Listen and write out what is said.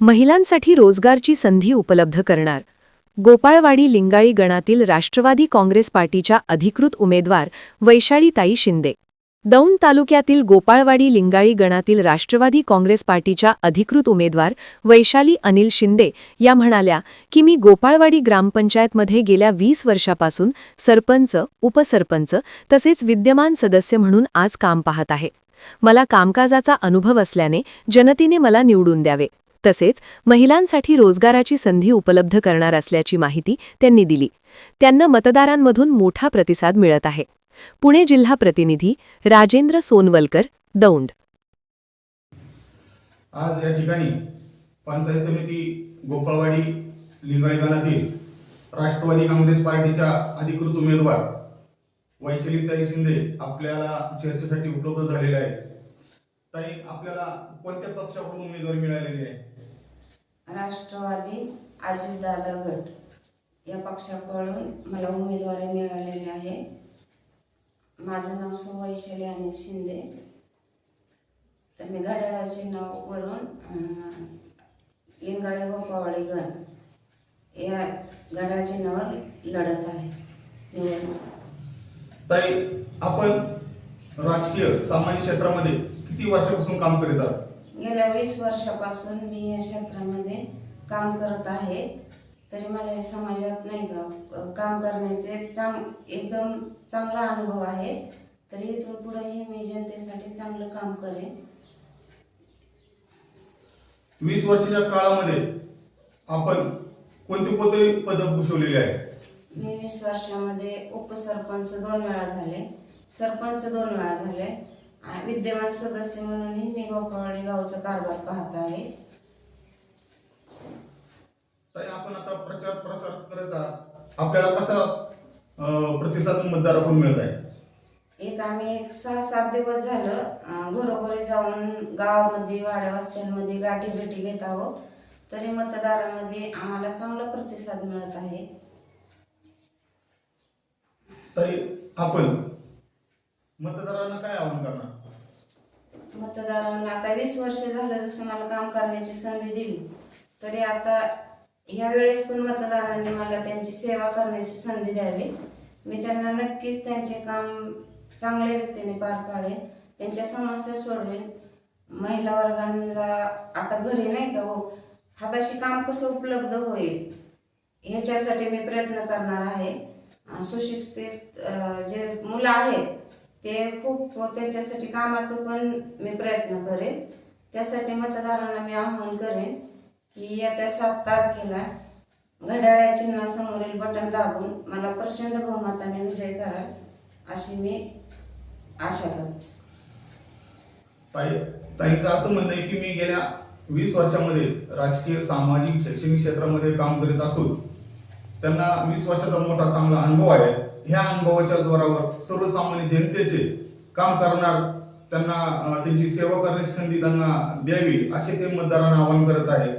महिलांसाठी रोजगारची संधी उपलब्ध करणार. गोपाळवाडी लिंगाळी गणातील राष्ट्रवादी काँग्रेस पार्टीच्या अधिकृत उमेदवार वैशालीताई शिंदे. दौंड तालुक्यातील गोपाळवाडी लिंगाळी गणातील राष्ट्रवादी काँग्रेस पार्टीच्या अधिकृत उमेदवार वैशाली अनिल शिंदे या म्हणाल्या की मी गोपाळवाडी ग्रामपंचायतमध्ये गेल्या वीस वर्षापासून सरपंच उपसरपंच तसेच विद्यमान सदस्य म्हणून आज काम पाहत आहे. मला कामकाजाचा अनुभव असल्याने जनतेने मला निवडून द्यावे. तसेच महिलांसाठी रोजगाराची संधी उपलब्ध करणार असल्याची माहिती त्यांनी दिली. त्यांना मतदारांमधून मोठा प्रतिसाद मिळत आहे. पुणे जिल्हा प्रतिनिधी राजेंद्र सोनवलकर दौंड. आज या ठिकाणी पंचायत समिती गोपाळवाडी लिंगाळीगानातील राष्ट्रवादी काँग्रेस पार्टीच्या अधिकृत उमेदवार वैशालीताई शिंदे आपल्याला चर्चेसाठी उपलब्ध झालेल्या आहेत. ताई आपल्याला कोणत्या पक्षाकडून उमेदवारी मिळालेली आहे? राष्ट्रवादी अजितदादा गट. या पक्षाकडून मला उमेदवारी मिळालेली आहे. माझं नाव सौ वैशाली अनिल शिंदे. तर मी घड्याळाचे नाव वरून अं, लिंगाळे गोपावाडी गण. या घड्याळ चिन्हावर लढत आहे. निवडणूक ताई आपण राजकीय सामाजिक क्षेत्रामध्ये किती वर्षापासून काम करीत आहात? गेल्या वीस वर्षापासून मी या क्षेत्रामध्ये काम करत आहे. तरी मला हे समाजात नाही का काम करण्याचे चांग एकदम चांगला अनुभव आहे. तरी इथून पुढेही मी जनतेसाठी चांगलं काम करेन. वीस वर्षाच्या काळामध्ये आपण कोणते कोणते पद भूषवलेले आहे मी वीस वर्षामध्ये उपसरपंच दोन वेळा झाले. सरपंच दोन वेळा झाले. विद्यमान सदस्य म्हणूनही मी गोपावाडी गावचा कारभार पाहत आहे. ताई आपण आता प्रचार प्रसार करत आहात. आपल्याला कसा अं, प्रतिसाद मतदाराकडून मिळत आहे? एक आम्ही एक सहा सात दिवस झालं अं, घरोघरी जाऊन गावामध्ये वाड्या वस्त्यांमध्ये गाठी भेटी घेत आहोत. तरी मतदारांमध्ये आम्हाला चांगला प्रतिसाद मिळत आहे. ताई आपण मतदारांना काय आव्हान करणार? मतदारांना आता वीस वर्ष झालं जसं मला काम करण्याची संधी दिली तरी आता ह्या वेळेस पण मतदारांनी मला त्यांची सेवा करण्याची संधी द्यावी. मी त्यांना नक्कीच त्यांचे काम चांगल्या रीतीने पार पाडेन त्यांच्या समस्या सोडवेन. महिला वर्गांना आता घरी नाही का हो हाताशी काम कसं उपलब्ध होईल ह्याच्यासाठी मी प्रयत्न करणार आहे. अं, सुशिक्षित अं, जे मुलं आहेत ते खूप त्यांच्यासाठी कामाचं पण मी प्रयत्न करेन. त्यासाठी मतदारांना मी आवाहन करेन की येत्या सात तारखेला घड्याळ्या चिन्हासमोरील बटन दाबून मला प्रचंड बहुमताने विजय कराल अशी मी आशा करते. ताई ताईचं असं म्हणणं आहे की मी गेल्या वीस वर्षामध्ये राजकीय सामाजिक शैक्षणिक क्षेत्रामध्ये काम करीत असून त्यांना वीस वर्षाचा मोठा चांगला अनुभव आहे. ह्या अनुभवाच्या जोरावर सर्वसामान्य जनतेचे काम करणार त्यांना त्यांची सेवा करण्याची संधी त्यांना द्यावी असे ते मतदारांना आवाहन करत आहे